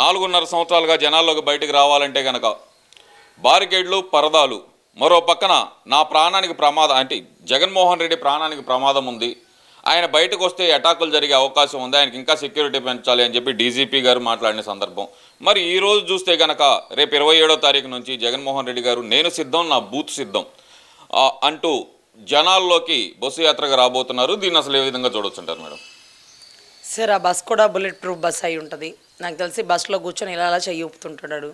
నాలుగున్నర సంవత్సరాలుగా జనాల్లోకి బయటకు రావాలంటే గనక బారికేడ్లు పరదాలు మరో పక్కన నా ప్రాణానికి ప్రమాదం అంటే జగన్మోహన్ రెడ్డి ప్రాణానికి ప్రమాదం ఉంది. ఆయన బయటకు వస్తే అటాకులు జరిగే అవకాశం ఉంది. ఆయనకి ఇంకా సెక్యూరిటీ పెంచాలి అని చెప్పి డీజీపీ గారు మాట్లాడిన సందర్భం. మరి ఈ రోజు చూస్తే గనక రేపు ఇరవై ఏడో తారీఖు నుంచి జగన్మోహన్ రెడ్డి గారు నేను సిద్ధం నా బూత్ సిద్ధం అంటూ జనాల్లోకి బస్సు యాత్రగా రాబోతున్నారు. దీన్ని అసలు ఏ విధంగా చూడొచ్చుంటారు మేడం? సార్ ఆ బస్ కూడా బుల్లెట్ ప్రూఫ్ బస్ అయి ఉంటుంది. నాకు తెలిసి బస్సులో కూర్చొని ఇలా అలా చెయ్యి ఊపుతుంటున్నాడు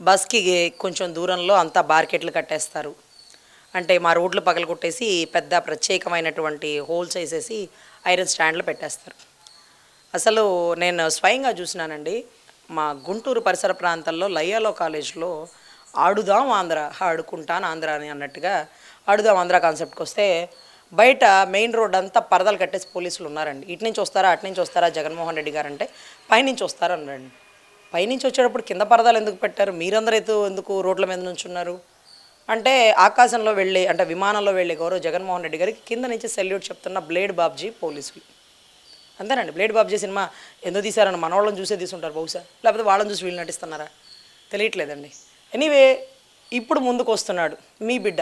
బస్కి కొంచెం దూరంలో అంతా బార్కెట్లు కట్టేస్తారు. అంటే మా రోడ్లు పగల కొట్టేసి పెద్ద ప్రత్యేకమైనటువంటి హోల్స్ వేసేసి ఐరన్ స్టాండ్లు పెట్టేస్తారు. అసలు నేను స్వయంగా చూసినానండి మా గుంటూరు పరిసర ప్రాంతాల్లో లయ్యాలో కాలేజ్లో ఆడుదాం ఆంధ్ర ఆడుకుంటాను ఆంధ్ర అని అన్నట్టుగా ఆడుదాం ఆంధ్ర కాన్సెప్ట్కి వస్తే బయట మెయిన్ రోడ్ అంతా పరదలు కట్టేసి పోలీసులు ఉన్నారండి. ఇటు నుంచి వస్తారా అటు నుంచి వస్తారా జగన్మోహన్ రెడ్డి గారు అంటే పైనుంచి వస్తారన్నారండి పైనుంచి వచ్చేటప్పుడు కింద పరదాలు ఎందుకు పెట్టారు? మీరందరైతే ఎందుకు రోడ్ల మీద నుంచున్నారు అంటే ఆకాశంలో వెళ్ళే అంటే విమానంలో వెళ్ళే గౌరవ జగన్మోహన్ రెడ్డి గారికి కింద నుంచి సెల్యూట్ చెప్తున్న బ్లేడ్ బాబ్జీ పోలీసులు. అంతేనండి బ్లేడ్ బాబ్జీ సినిమా ఎందుకు తీశారని మన వాళ్ళని చూసే తీసుంటారు బహుశా. లేకపోతే వాళ్ళని చూసి వీళ్ళు నటిస్తున్నారా? తెలియట్లేదండి. ఎనీవే ఇప్పుడు ముందుకు వస్తున్నాడు మీ బిడ్డ.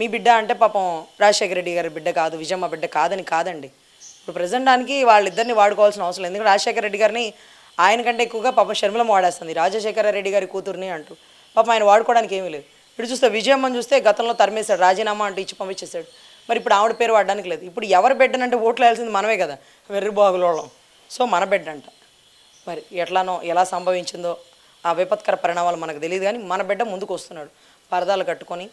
మీ బిడ్డ అంటే పాపం రాజశేఖర రెడ్డి గారి బిడ్డ కాదు విజయమ్మ బిడ్డ కాదని కాదండి. ఇప్పుడు ప్రజెంట్ దానికి వాళ్ళిద్దరిని వాడుకోవాల్సిన అవసరం లేదు. ఎందుకంటే రాజశేఖర రెడ్డి గారిని ఆయన కంటే ఎక్కువగా పాపం షర్మిలమ్మ వాడేస్తుంది. రాజశేఖర రెడ్డి గారి కూతుర్ని అంటూ. పాపం ఆయన వాడుకోవడానికి ఏమీ లేదు. ఇప్పుడు చూస్తే విజయమ్మని చూస్తే గతంలో తరిమేశాడు. రాజీనామా అంటూ ఇచ్చి పంపించేశాడు. మరి ఇప్పుడు ఆవిడ పేరు వాడడానికి లేదు. ఇప్పుడు ఎవరి బిడ్డనంటే ఓట్లు వేయాల్సింది మనమే కదా. వెర్రి సో మన బిడ్డ అంట. మరి ఎట్లానో ఎలా సంభవించిందో ఆ విపత్కర పరిణామాలు మనకు తెలియదు కానీ మన బిడ్డ ముందుకు వస్తున్నాడు. పరదాలు కట్టుకొని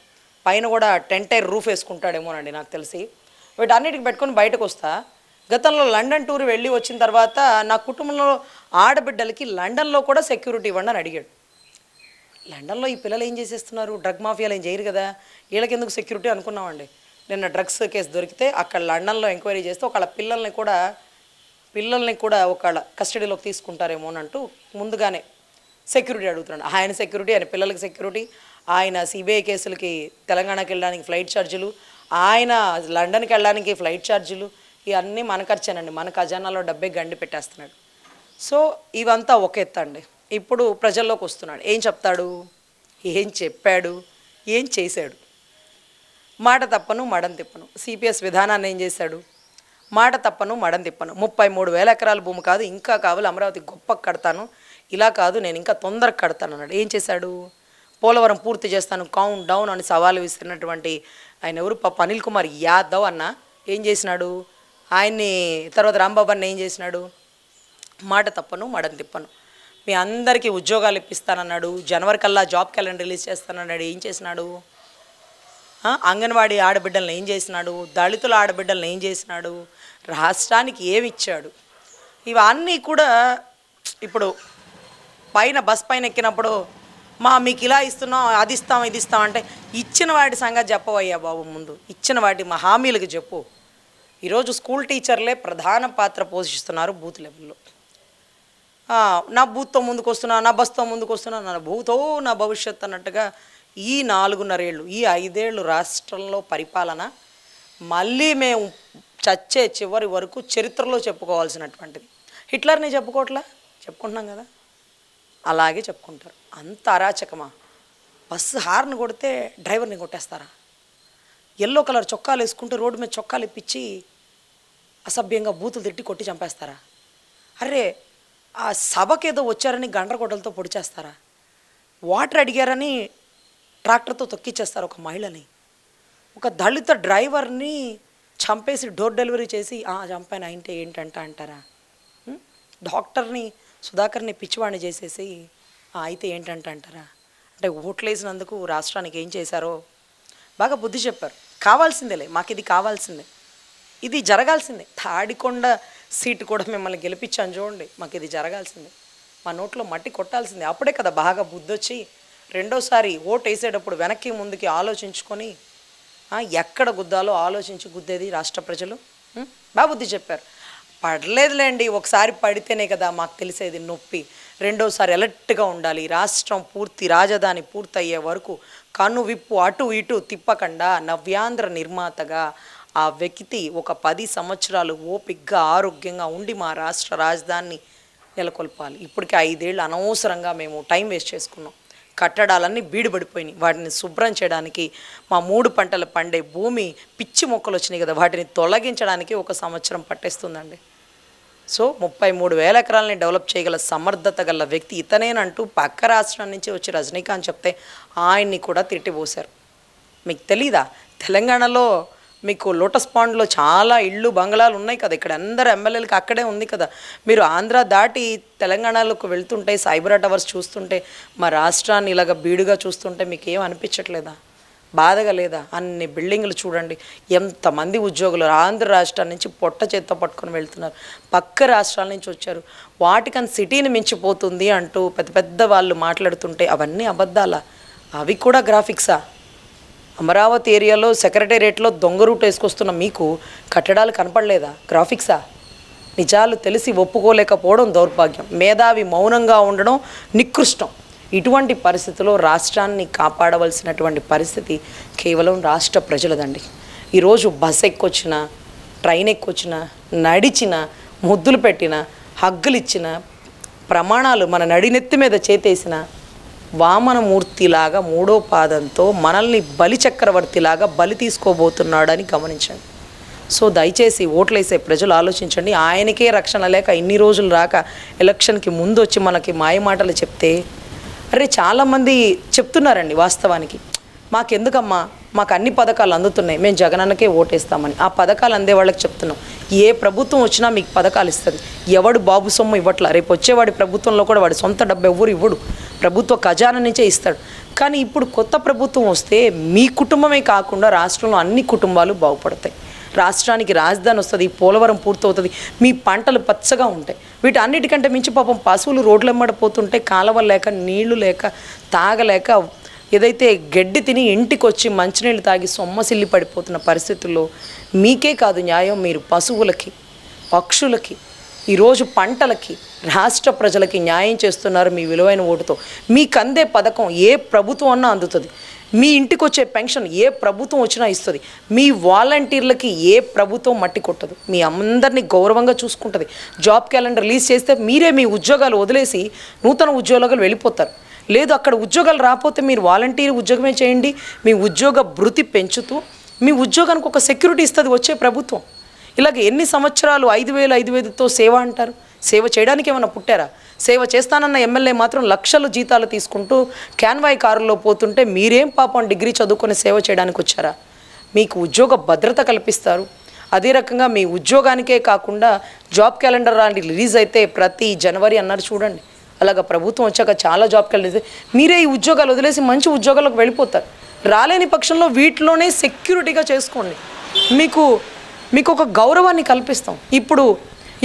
పైన కూడా టెంటైర్ రూఫ్ వేసుకుంటాడేమోనండి నాకు తెలిసి. వీటన్నిటికి పెట్టుకొని బయటకు వస్తా. గతంలో లండన్ టూర్ వెళ్ళి వచ్చిన తర్వాత నా కుటుంబంలో ఆడబిడ్డలకి లండన్లో కూడా సెక్యూరిటీ ఇవ్వండి అని అడిగాడు. లండన్లో ఈ పిల్లలు ఏం చేసేస్తున్నారు? డ్రగ్ మాఫియాలు ఏం చేయరు కదా? వీళ్ళకి ఎందుకు సెక్యూరిటీ అనుకున్నామండి. నిన్న డ్రగ్స్ కేసు దొరికితే అక్కడ లండన్లో ఎంక్వైరీ చేస్తే ఒకళ్ళ పిల్లల్ని కూడా పిల్లల్ని కూడా ఒకళ్ళ కస్టడీలోకి తీసుకుంటారేమో అని అంటూ ముందుగానే సెక్యూరిటీ అడుగుతున్నాడు. ఆయన సెక్యూరిటీ ఆయన పిల్లలకి సెక్యూరిటీ ఆయన సిబిఐ కేసులకి తెలంగాణకి వెళ్ళడానికి ఫ్లైట్ ఛార్జీలు ఆయన లండన్కి వెళ్ళడానికి ఫ్లైట్ ఛార్జీలు ఇవన్నీ మన ఖర్చేనండి. మన ఖజానాలో డబ్బే గండి పెట్టేస్తున్నాడు. సో ఇవంతా ఒక ఎత్తండి. అండి ఇప్పుడు ప్రజల్లోకి వస్తున్నాడు. ఏం చెప్తాడు? ఏం చెప్పాడు? ఏం చేశాడు? మాట తప్పను మడం తిప్పను. సిపిఎస్ విధానాన్ని ఏం చేశాడు? మాట తప్పను మడం తిప్పను. ముప్పై మూడు వేల ఎకరాల భూమి కాదు ఇంకా కావాలి అమరావతి గొప్ప కడతాను. ఇలా కాదు నేను ఇంకా తొందరగా కడతాను అన్నాడు ఏం చేశాడు? పోలవరం పూర్తి చేస్తాను కౌంట్ డౌన్ అని సవాలు విసిరినటువంటి ఆయన ఎవరు? పాప అనిల్ కుమార్ యాదవ్ అన్న. ఏం చేసినాడు? ఆయన్ని తర్వాత రాంబాబు అన్న ఏం చేసినాడు? మాట తప్పను మడం తిప్పను. మీ అందరికీ ఉద్యోగాలు ఇప్పిస్తానన్నాడు జనవరి కల్లా జాబ్ క్యాలెండర్ రిలీజ్ చేస్తానన్నాడు ఏం చేసినాడు? అంగన్వాడీ ఆడబిడ్డలను ఏం చేసినాడు? దళితుల ఆడబిడ్డలను ఏం చేసినాడు? రాష్ట్రానికి ఏమి ఇచ్చాడు ఇవన్నీ కూడా ఇప్పుడు పైన బస్ పైన ఎక్కినప్పుడు మా మీకు ఇలా ఇస్తున్నాం అది ఇస్తాం ఇది ఇస్తాం అంటే ఇచ్చిన వాటి సంగతి చెప్పవయ్యా బాబు ముందు. ఇచ్చిన వాటి మా హామీలకు చెప్పు. ఈరోజు స్కూల్ టీచర్లే ప్రధాన పాత్ర పోషిస్తున్నారు బూత్ లెవెల్లో. నా బూత్తో ముందుకు వస్తున్నా నా బస్తో ముందుకు వస్తున్నా నా భూతో నా భవిష్యత్ అన్నట్టుగా ఈ నాలుగున్నరేళ్ళు ఈ ఐదేళ్ళు రాష్ట్రంలో పరిపాలన మళ్ళీ మేము చచ్చే చివరి వరకు చరిత్రలో చెప్పుకోవాల్సినటువంటిది. హిట్లర్ని చెప్పుకోవట్లా? చెప్పుకుంటున్నాం కదా. అలాగే చెప్పుకుంటారు. అంత అరాచకమా? బస్సు హార్న్ కొడితే డ్రైవర్ని కొట్టేస్తారా? ఎల్లో కలర్ చొక్కాలు వేసుకుంటూ రోడ్డు మీద చొక్కాలు ఇప్పించి అసభ్యంగా బూతులు తిట్టి కొట్టి చంపేస్తారా? అరే ఆ సభకేదో వచ్చారని గండ్రగొడ్డలతో పొడిచేస్తారా వాటర్ అడిగారని ట్రాక్టర్తో తొక్కిచ్చేస్తారు ఒక మహిళని. ఒక దళిత డ్రైవర్ని చంపేసి డోర్ డెలివరీ చేసి "ఆ, చంపాను అంటే ఏంటంట అంటారా? డాక్టర్ని సుధాకర్ని పిచ్చివాణ్ణి చేసేసి అయితే ఏంటంటే అంటారా? అంటే ఓట్లేసినందుకు రాష్ట్రానికి ఏం చేశారో బాగా బుద్ధి చెప్పారు. కావాల్సిందేలే మాకు ఇది కావాల్సిందే. ఇది జరగాల్సిందే. తాడికొండ సీటు కూడా మిమ్మల్ని గెలిపించాను చూడండి మాకు ఇది జరగాల్సిందే. మా నోట్లో మట్టి కొట్టాల్సిందే. అప్పుడే కదా బాగా బుద్ధి వచ్చి రెండోసారి ఓటు వేసేటప్పుడు వెనక్కి ముందుకి ఆలోచించుకొని ఎక్కడ గుద్దాలో ఆలోచించి గుద్దేది రాష్ట్ర ప్రజలు? బాగా బుద్ధి చెప్పారు. పడలేదులేండి. ఒకసారి పడితేనే కదా మాకు తెలిసేది నొప్పి. రెండోసారి అలర్ట్గా ఉండాలి. రాష్ట్రం పూర్తి రాజధాని పూర్తయ్యే వరకు కన్ను విప్పు అటు ఇటు తిప్పకుండా నవ్యాంధ్ర నిర్మాతగా ఆ వ్యక్తి ఒక పది సంవత్సరాలు ఓపిగ్గా ఆరోగ్యంగా ఉండి మా రాష్ట్ర రాజధానిని నెలకొల్పాలి. ఇప్పటికి ఐదేళ్ళు అనవసరంగా మేము టైం వేస్ట్ చేసుకున్నాం. కట్టడాలన్నీ బీడుపడిపోయినాయి. వాటిని శుభ్రం చేయడానికి మా మూడు పంటలు పండే భూమి పిచ్చి మొక్కలు వచ్చినాయి కదా వాటిని తొలగించడానికి ఒక సంవత్సరం పట్టేస్తుందండి. సో ముప్పై మూడు వేల ఎకరాలని డెవలప్ చేయగల సమర్థత గల వ్యక్తి ఇతనేనంటూ పక్క రాష్ట్రం నుంచి వచ్చి రజనీకాంత్ చెప్తే ఆయన్ని కూడా తిట్టిపోశారు. మీకు తెలీదా? తెలంగాణలో మీకు లోటస్ పాండ్లో చాలా ఇళ్ళు బంగ్లాలు ఉన్నాయి కదా. ఇక్కడ అందరు ఎమ్మెల్యేలకి అక్కడే ఉంది కదా. మీరు ఆంధ్ర దాటి తెలంగాణలోకి వెళ్తుంటే సైబర్ టవర్స్ చూస్తుంటే మా రాష్ట్రాన్ని ఇలాగ బీడుగా చూస్తుంటే మీకు ఏం అనిపించట్లేదా? బాధగా లేదా? అన్ని బిల్డింగ్లు చూడండి. ఎంతమంది ఉద్యోగులు ఆంధ్ర రాష్ట్రం నుంచి పొట్ట చేత్తో పట్టుకొని వెళ్తున్నారు. పక్క రాష్ట్రాల నుంచి వచ్చారు. వాటికని సిటీని మించిపోతుంది అంటూ పెద్ద పెద్ద వాళ్ళు మాట్లాడుతుంటే అవన్నీ అబద్ధాలా? అవి కూడా గ్రాఫిక్సా? అమరావతి ఏరియాలో సెక్రటేరియట్లో దొంగ రూట్ వేసుకొస్తున్న మీకు కట్టడాలు కనపడలేదా? గ్రాఫిక్సా నిజాలు తెలిసి ఒప్పుకోలేకపోవడం దౌర్భాగ్యం. మేధావి మౌనంగా ఉండడం నికృష్టం. ఇటువంటి పరిస్థితుల్లో రాష్ట్రాన్ని కాపాడవలసినటువంటి పరిస్థితి కేవలం రాష్ట్ర ప్రజలదండి. ఈరోజు బస్ ఎక్కొచ్చిన ట్రైన్ ఎక్కొచ్చిన నడిచిన ముద్దులు పెట్టిన హగ్గులు ఇచ్చిన ప్రమాణాలు మన నడినెత్తి మీద చేతేసిన వామనమూర్తిలాగా మూడో పాదంతో మనల్ని బలి చక్రవర్తిలాగా బలి తీసుకోబోతున్నాడని గమనించండి. సో దయచేసి ఓట్లేసే ప్రజలు ఆలోచించండి. ఆయనకే రక్షణ లేక ఇన్ని రోజులు రాక ఎలక్షన్కి ముందు వచ్చి మనకి మాయమాటలు చెప్తే అరే చాలామంది చెప్తున్నారండి వాస్తవానికి. మాకెందుకమ్మా? మాకు అన్ని పథకాలు అందుతున్నాయి. మేము జగనన్నకే ఓటేస్తామని. ఆ పథకాలు అందే వాళ్ళకి చెప్తున్నాం. ఏ ప్రభుత్వం వచ్చినా మీకు పథకాలు ఇస్తుంది. ఎవడు బాబు సొమ్ము ఇవ్వట్లా? రేపు వచ్చేవాడి ప్రభుత్వంలో కూడా వాడి సొంత డబ్బు ఎవరు ఇవ్వడు. ప్రభుత్వ ఖజానా నుంచే ఇస్తాడు. కానీ ఇప్పుడు కొత్త ప్రభుత్వం వస్తే మీ కుటుంబమే కాకుండా రాష్ట్రంలో అన్ని కుటుంబాలు బాగుపడతాయి. రాష్ట్రానికి రాజధాని వస్తుంది పోలవరం పూర్తవుతుంది మీ పంటలు పచ్చగా ఉంటాయి. వీటి అన్నిటికంటే మించి పాపం పశువులు రోడ్లెమ్మడ పోతుంటే కాలువలు లేక నీళ్ళు లేక తాగలేక ఏదైతే గడ్డి తిని ఇంటికి వచ్చి మంచినీళ్ళు తాగి సొమ్మసిల్లి పడిపోతున్న పరిస్థితుల్లో మీకే కాదు న్యాయం మీరు పశువులకి పక్షులకి. ఈరోజు పంటలకి రాష్ట్ర ప్రజలకి న్యాయం చేస్తున్నారు మీ విలువైన ఓటుతో. మీకు అందే పథకం ఏ ప్రభుత్వం అన్నా అందుతుంది. మీ ఇంటికి వచ్చే పెన్షన్ ఏ ప్రభుత్వం వచ్చినా ఇస్తుంది. మీ వాలంటీర్లకి ఏ ప్రభుత్వం మట్టి కొట్టదు. మీ అందరినీ గౌరవంగా చూసుకుంటుంది. జాబ్ క్యాలెండర్ రిలీజ్ చేస్తే మీరే మీ ఉద్యోగాలు వదిలేసి నూతన ఉద్యోగాలు వెళ్ళిపోతారు. లేదు అక్కడ ఉద్యోగాలు రాకపోతే మీరు వాలంటీర్ ఉద్యోగమే చేయండి. మీ ఉద్యోగ భృతి పెంచుతూ మీ ఉద్యోగానికి ఒక సెక్యూరిటీ ఇస్తుంది వచ్చే ప్రభుత్వం. ఇలాగ ఎన్ని సంవత్సరాలు ఐదు వేలు ఐదు వేలతో సేవ అంటారు? సేవ చేయడానికి ఏమైనా పుట్టారా? సేవ చేస్తానన్న ఎమ్మెల్యే మాత్రం లక్షలు జీతాలు తీసుకుంటూ క్యాన్వాయ్ కారులో పోతుంటే మీరేం పాపం డిగ్రీ చదువుకొని సేవ చేయడానికి వచ్చారా? మీకు ఉద్యోగ భద్రత కల్పిస్తారు. అదే రకంగా మీ ఉద్యోగానికే కాకుండా జాబ్ క్యాలెండర్ లాంటి రిలీజ్ అయితే ప్రతి జనవరి అన్నారు చూడండి. అలాగ ప్రభుత్వం వచ్చాక చాలా జాబ్ క్యాలెండర్ మీరే ఈ ఉద్యోగాలు వదిలేసి మంచి ఉద్యోగాలకు వెళ్ళిపోతారు. రాలేని పక్షంలో వీటిలోనే సెక్యూరిటీగా చేసుకోండి. మీకు మీకు ఒక గౌరవాన్ని కల్పిస్తాం. ఇప్పుడు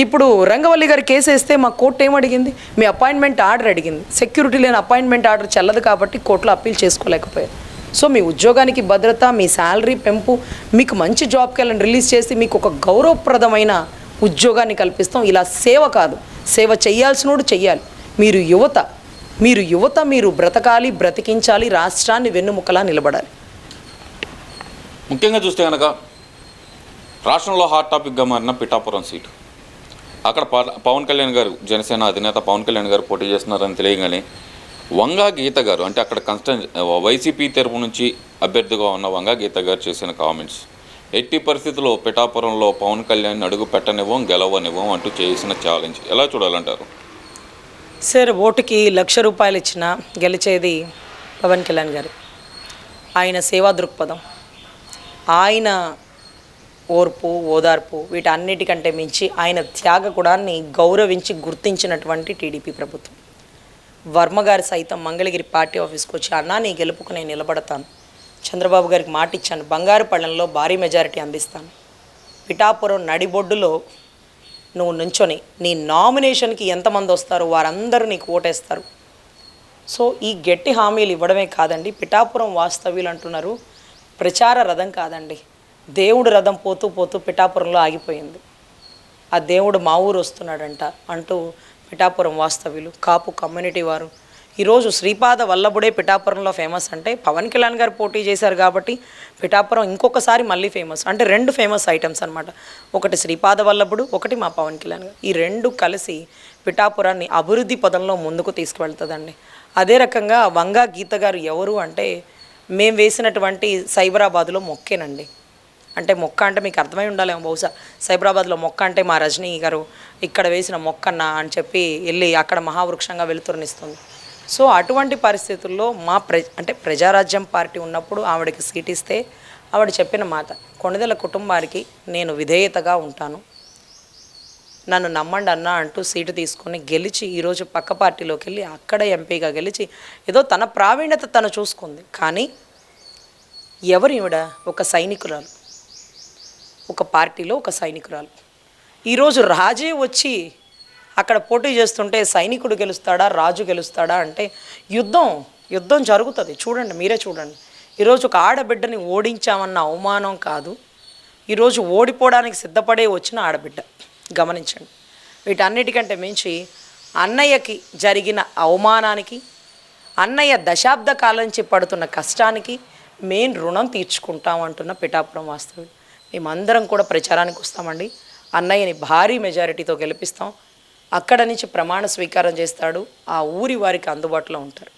ఇప్పుడు రంగవల్లి గారి కేసు వేస్తే మా కోర్టు ఏం అడిగింది? మీ అపాయింట్మెంట్ ఆర్డర్ అడిగింది. సెక్యూరిటీ లేని అపాయింట్మెంట్ ఆర్డర్ చెల్లదు కాబట్టి కోర్టులో అప్పీల్ చేసుకోలేకపోయారు. సో మీ ఉద్యోగానికి భద్రత మీ శాలరీ పెంపు మీకు మంచి జాబ్ క్యాలెండర్ రిలీజ్ చేసి మీకు ఒక గౌరవప్రదమైన ఉద్యోగాన్ని కల్పిస్తాం. ఇలా సేవ కాదు. సేవ చేయాల్సినోడు చెయ్యాలి. మీరు యువత మీరు యువత మీరు బ్రతకాలి బ్రతికించాలి రాష్ట్రాన్ని వెన్నుముకలా నిలబడాలి. ముఖ్యంగా చూస్తే కనుక రాష్ట్రంలో హాట్ టాపిక్గా మారిన పిఠాపురం సీటు. అక్కడ ప- పవన్ కళ్యాణ్ గారు జనసేన అధినేత పవన్ కళ్యాణ్ గారు పోటీ చేస్తున్నారని తెలియగానే వంగా గీత గారు అంటే అక్కడ కన్స్టెంట్ వైసీపీ తరపు నుంచి అభ్యర్థిగా ఉన్న వంగా గీత గారు చేసిన కామెంట్స్ ఎట్టి పరిస్థితుల్లో పిఠాపురంలో పవన్ కళ్యాణ్ అడుగు పెట్టనివ్వం గెలవనివ్వం అంటూ చేసిన ఛాలెంజ్ ఎలా చూడాలంటారు? సార్ ఓటుకి లక్ష రూపాయలు ఇచ్చిన గెలిచేది పవన్ కళ్యాణ్ గారు. ఆయన సేవా దృక్పథం. ఆయన ఓర్పు ఓదార్పు వీటన్నిటికంటే మించి ఆయన త్యాగకుడాన్ని గౌరవించి గుర్తించినటువంటి టీడీపీ ప్రభుత్వం. వర్మ గారు సైతం మంగళగిరి పార్టీ ఆఫీస్కి వచ్చి అన్నా నీ గెలుపుకు నేను నిలబడతాను. చంద్రబాబు గారికి మాట ఇచ్చాను బంగారు భారీ మెజారిటీ అందిస్తాను. పిఠాపురం నడిబొడ్డులో నువ్వు నుంచొని నీ నామినేషన్కి ఎంతమంది వస్తారో వారందరూ నీకు ఓటేస్తారు. సో ఈ గట్టి హామీలు ఇవ్వడమే కాదండి. పిఠాపురం వాస్తవ్యులు అంటున్నారు. ప్రచార రథం కాదండి. దేవుడు రథం పోతూ పోతూ పిఠాపురంలో ఆగిపోయింది. ఆ దేవుడు మా ఊరు వస్తున్నాడంట అంటూ పిఠాపురం వాస్తవ్యులు కాపు కమ్యూనిటీ వారు. ఈరోజు శ్రీపాద వల్లభుడే పిఠాపురంలో ఫేమస్ అంటే పవన్ కళ్యాణ్ గారు పోటీ చేశారు కాబట్టి పిఠాపురం ఇంకొకసారి మళ్ళీ ఫేమస్. అంటే రెండు ఫేమస్ ఐటమ్స్ అనమాట ఒకటి శ్రీపాద వల్లభుడు ఒకటి మా పవన్ కళ్యాణ్ గారు. ఈ రెండు కలిసి పిఠాపురాన్ని అభివృద్ధి పదంలో ముందుకు తీసుకువెళ్తుందండి. అదే రకంగా వంగా గీత గారు ఎవరు అంటే మేము వేసినటువంటి సైబరాబాద్లో మొక్కేనండి. అంటే మొక్క అంటే మీకు అర్థమై ఉండాలేమో బహుశా. సైబరాబాద్లో మొక్క అంటే మా రజనీ గారు ఇక్కడ వేసిన మొక్కన్న అని చెప్పి వెళ్ళి అక్కడ మహావృక్షంగా వెలుతురునిస్తుంది. సో అటువంటి పరిస్థితుల్లో మా ప్ర అంటే ప్రజారాజ్యం పార్టీ ఉన్నప్పుడు ఆవిడకి సీట్ ఇస్తే ఆవిడ చెప్పిన మాట కొణిదెల కుటుంబానికి నేను విధేయతగా ఉంటాను. నన్ను నమ్మండి అన్న అంటూ సీటు తీసుకొని గెలిచి ఈరోజు పక్క పార్టీలోకి వెళ్ళి అక్కడ ఎంపీగా గెలిచి ఏదో తన ప్రావీణ్యత తను చూసుకుంది. కానీ ఎవరు ఈవిడ? ఒక సైనికురాలు. ఒక పార్టీలో ఒక సైనికురాలు. ఈరోజు రాజే వచ్చి అక్కడ పోటీ చేస్తుంటే సైనికుడు గెలుస్తాడా రాజు గెలుస్తాడా అంటే యుద్ధం యుద్ధం జరుగుతుంది. చూడండి మీరే చూడండి. ఈరోజు ఒక ఆడబిడ్డని ఓడించామన్న అవమానం కాదు. ఈరోజు ఓడిపోవడానికి సిద్ధపడే వచ్చిన ఆడబిడ్డ. గమనించండి. వీటన్నిటికంటే మించి అన్నయ్యకి జరిగిన అవమానానికి అన్నయ్య దశాబ్ద కాలం నుంచి పడుతున్న కష్టానికి మెయిన్ రుణం తీర్చుకుంటాం అంటున్న పిఠాపురం వాస్తవుడు మేమందరం కూడా ప్రచారానికి వస్తామండి. అన్నయ్యని భారీ మెజారిటీతో గెలిపిస్తాం. అక్కడ నుంచి ప్రమాణ స్వీకారం చేస్తాడు. ఆ ఊరి వారికి అందుబాటులో ఉంటారు.